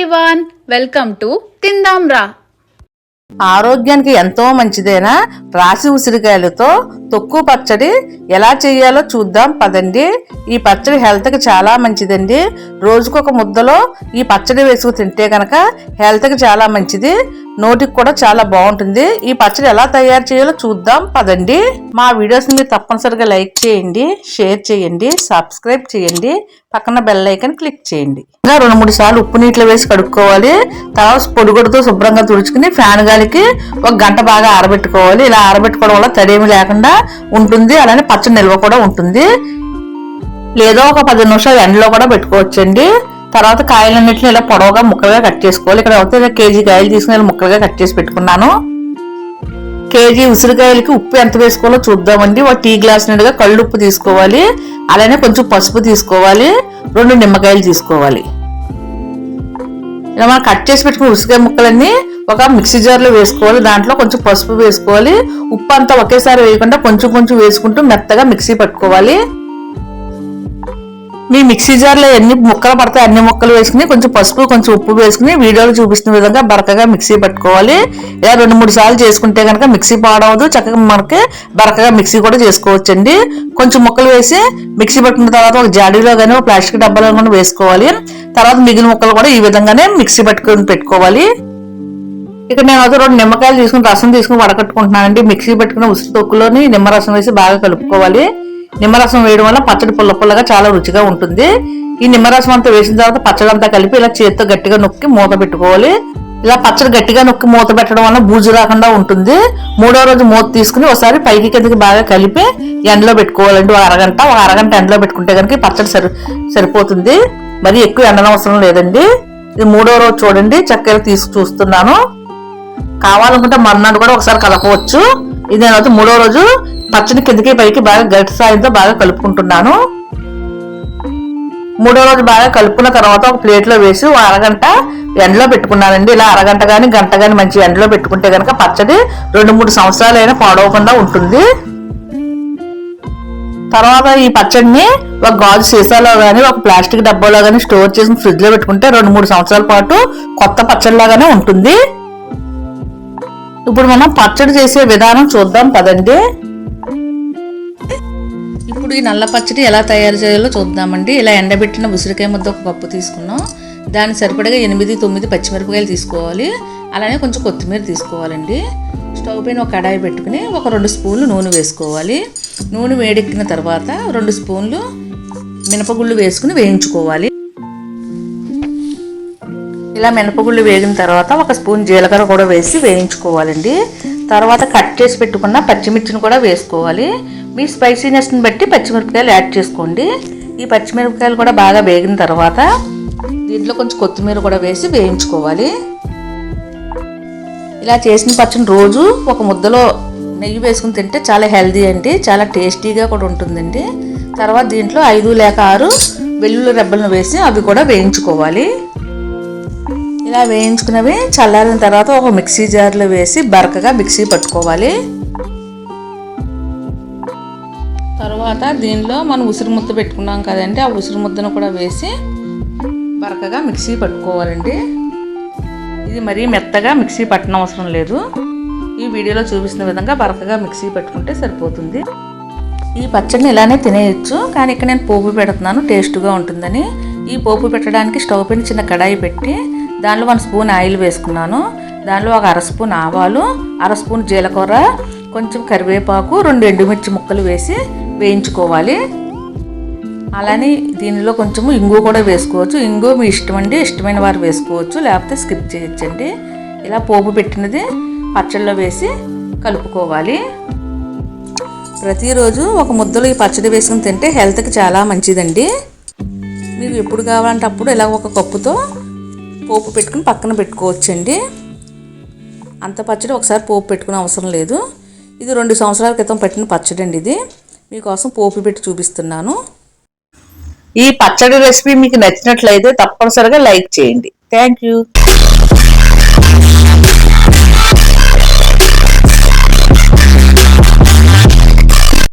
Everyone welcome to తిందాం రా ఆరోగ్యానికి ఎంతో మంచిదేనా? రాసి ఉసిరికాయలతో తొక్కు పచ్చడి ఎలా చేయాలో చూద్దాం పదండి. ఈ పచ్చడి హెల్త్కి చాలా మంచిదండి. రోజుకొక ముద్దలో ఈ పచ్చడి వేసుకు తింటే కనుక హెల్త్కి చాలా మంచిది. నోటికి కూడా చాలా బాగుంటుంది. ఈ పచ్చడి ఎలా తయారు చేయాలో చూద్దాం. పదండి. మా వీడియోస్ని మీరు తప్పనిసరిగా లైక్ చేయండి షేర్ చేయండి సబ్స్క్రైబ్ చేయండి. పక్కన బెల్ ఐకన్ క్లిక్ చేయండి. ఇంకా రెండు మూడు సార్లు ఉప్పు నీటిలో వేసి కడుక్కోవాలి. తర్వాత పొడిగుడితో శుభ్రంగా తుడుచుకుని ఫ్యాన్ గాలికి ఒక గంట బాగా ఆరబెట్టుకోవాలి. ఇలా ఆరబెట్టుకోవడం వల్ల తడేమి లేకుండా ఉంటుంది. అలానే పచ్చడి నిల్వ కూడా ఉంటుంది. లేదా ఒక పది నిమిషాలు ఎండలో కూడా పెట్టుకోవచ్చండి. తర్వాత కాయలన్నింటిని ఇలా పొడవుగా ముక్కలుగా కట్ చేసుకోవాలి. ఇక్కడ అయితే కేజీ కాయలు తీసుకుని ముక్కలుగా కట్ చేసి పెట్టుకున్నాను. కేజీ ఉసిరికాయలకి ఉప్పు ఎంత వేసుకోవాలో చూద్దామండి. ఒక టీ గ్లాస్ నిండుగా కళ్ళు ఉప్పు తీసుకోవాలి. అలానే కొంచెం పసుపు తీసుకోవాలి. రెండు నిమ్మకాయలు తీసుకోవాలి. ఇలా మనం కట్ చేసి పెట్టుకున్న ఉసిరికాయ ముక్కలన్నీ ఒక మిక్సీ జార్లో వేసుకోవాలి. దాంట్లో కొంచెం పసుపు వేసుకోవాలి. ఉప్పు అంతా ఒకేసారి వేయకుండా కొంచెం కొంచెం వేసుకుంటూ మెత్తగా మిక్సీ పట్టుకోవాలి. మీ మిక్సీ జార్లో ఎన్ని ముక్కలు పడతాయి అన్ని ముక్కలు వేసుకుని కొంచెం పసుపు కొంచెం ఉప్పు వేసుకుని వీడియోలో చూపిస్తున్న విధంగా బరకగా మిక్సీ పట్టుకోవాలి. ఇలా రెండు మూడు సార్లు చేసుకుంటే కనుక మిక్సీ పాడవదు. చక్కగా మనకి బరకగా మిక్సీ కూడా చేసుకోవచ్చండి. కొంచెం ముక్కలు వేసి మిక్సీ పట్టుకున్న తర్వాత ఒక జాడీలో కానీ ఒక ప్లాస్టిక్ డబ్బాలో కానీ వేసుకోవాలి. తర్వాత మిగిలిన ముక్కలు కూడా ఈ విధంగానే మిక్సీ పెట్టుకుని పెట్టుకోవాలి. ఇక్కడ నేను అయితే రెండు నిమ్మకాయలు తీసుకుని రసం తీసుకుని వడకట్టుకుంటున్నానండి. మిక్సీ పెట్టుకున్న ఉసిరి తొక్కులోని నిమ్మరసం వేసి బాగా కలుపుకోవాలి. నిమ్మరసం వేయడం వల్ల పచ్చడి పుల్ల పుల్లగా చాలా రుచిగా ఉంటుంది. ఈ నిమ్మరసం అంతా వేసిన తర్వాత పచ్చడి అంతా కలిపి ఇలా చేతితో గట్టిగా నొక్కి మూత పెట్టుకోవాలి. ఇలా పచ్చడి గట్టిగా నొక్కి మూత పెట్టడం వల్ల బూజు రాకుండా ఉంటుంది. మూడో రోజు మూత తీసుకుని ఒకసారి పైకి కిందకి బాగా కలిపి ఎండలో పెట్టుకోవాలండి. ఒక అరగంట ఒక అరగంట ఎండలో పెట్టుకుంటే కనుక పచ్చడి సరి సరిపోతుంది. మరి ఎక్కువ ఎండనవసరం లేదండి. ఇది మూడో రోజు చూడండి. చక్కెర తీసి చూస్తున్నాను. కావాలనుకుంటే మర్నాడు కూడా ఒకసారి కలపవచ్చు. ఇది తర్వాత మూడో రోజు పచ్చడి కిందకి పైకి బాగా గట్టి సాయంతో బాగా కలుపుకుంటున్నాను. మూడో రోజు బాగా కలుపుకున్న తర్వాత ఒక ప్లేట్లో వేసి ఒక అరగంట ఎండలో పెట్టుకున్నానండి. ఇలా అరగంట కానీ గంట కానీ మంచి ఎండలో పెట్టుకుంటే కనుక పచ్చడి రెండు మూడు సంవత్సరాలైనా పాడవకుండా ఉంటుంది. తర్వాత ఈ పచ్చడిని ఒక గాజు సీసాలో కానీ ఒక ప్లాస్టిక్ డబ్బాలో కానీ స్టోర్ చేసి ఫ్రిడ్జ్లో పెట్టుకుంటే రెండు మూడు సంవత్సరాల పాటు కొత్త పచ్చడిలాగానే ఉంటుంది. ఇప్పుడు మనం పచ్చడి చేసే విధానం చూద్దాం పదండి. ఇప్పుడు ఈ నల్ల పచ్చడి ఎలా తయారు చేయాలో చూద్దామండి. ఇలా ఎండబెట్టిన ఉసిరికాయ ముద్ద ఒక పప్పు తీసుకున్నాం. దానికి సరిపడగా ఎనిమిది తొమ్మిది పచ్చిమిరపకాయలు తీసుకోవాలి. అలానే కొంచెం కొత్తిమీర తీసుకోవాలండి. స్టవ్ పైన ఒక కడాయి పెట్టుకుని ఒక రెండు స్పూన్లు నూనె వేసుకోవాలి. నూనె వేడెక్కిన తర్వాత రెండు స్పూన్లు మినపగుళ్ళు వేసుకుని వేయించుకోవాలి. ఇలా మినపగుళ్ళు వేగిన తర్వాత ఒక స్పూన్ జీలకర్ర కూడా వేసి వేయించుకోవాలండి. తర్వాత కట్ చేసి పెట్టుకున్న పచ్చిమిర్చిని కూడా వేసుకోవాలి. మీ స్పైసీనెస్ని బట్టి పచ్చిమిరపకాయలు యాడ్ చేసుకోండి. ఈ పచ్చిమిరపకాయలు కూడా బాగా వేగిన తర్వాత దీంట్లో కొంచెం కొత్తిమీర కూడా వేసి వేయించుకోవాలి. ఇలా చేసిన పచ్చని రోజు ఒక ముద్దలో నెయ్యి వేసుకుని తింటే చాలా హెల్దీ అండి చాలా టేస్టీగా కూడా ఉంటుందండి. తర్వాత దీంట్లో ఐదు లేక ఆరు వెల్లుల్లి రెబ్బలను వేసి అవి కూడా వేయించుకోవాలి. ఇలా వేయించుకున్నవి చల్లారిన తర్వాత ఒక మిక్సీ జార్లో వేసి బరకగా మిక్సీ పట్టుకోవాలి. తర్వాత దీనిలో మనం ఉసిరి ముద్ద పెట్టుకున్నాం కదండి ఆ ఉసిరి ముద్దను కూడా వేసి బరకగా మిక్సీ పట్టుకోవాలండి. ఇది మరీ మెత్తగా మిక్సీ పట్టడం అవసరం లేదు. ఈ వీడియోలో చూపిస్తున్న విధంగా బరకగా మిక్సీ పెట్టుకుంటే సరిపోతుంది. ఈ పచ్చడిని ఇలానే తినేయచ్చు కానీ ఇక్కడ నేను పోపు పెడుతున్నాను టేస్ట్గా ఉంటుందని. ఈ పోపు పెట్టడానికి స్టవ్ పైన చిన్న కడాయి పెట్టి దానిలో వన్ స్పూన్ ఆయిల్ వేసుకున్నాను. దానిలో ఒక అర స్పూన్ ఆవాలు అర స్పూన్ జీలకర్ర కొంచెం కరివేపాకు రెండు ఎండుమిర్చి ముక్కలు వేసి వేయించుకోవాలి. అలానే దీనిలో కొంచెం ఇంగు కూడా వేసుకోవచ్చు. ఇంగు మీ ఇష్టం అండి ఇష్టమైన వారు వేసుకోవచ్చు. లేకపోతే స్కిప్ చేయొచ్చండి. ఇలా పోపు పెట్టినది పచ్చళ్ళలో వేసి కలుపుకోవాలి. ప్రతిరోజు ఒక ముద్దలో ఈ పచ్చడి వేసుకుని తింటే హెల్త్కి చాలా మంచిదండి. మీకు ఎప్పుడు కావాలంటే అప్పుడు ఇలా ఒక కప్పుతో పోపు పెట్టుకుని పక్కన పెట్టుకోవచ్చండి. అంత పచ్చడి ఒకసారి పోపు పెట్టుకునే అవసరం లేదు. ఇది రెండు సంవత్సరాల క్రితం పెట్టిన పచ్చడి అండి ఇది. మీకోసం పోపు పెట్టి చూపిస్తున్నాను. ఈ పచ్చడి రెసిపీ మీకు నచ్చినట్లయితే తప్పనిసరిగా లైక్ చేయండి. Thank you.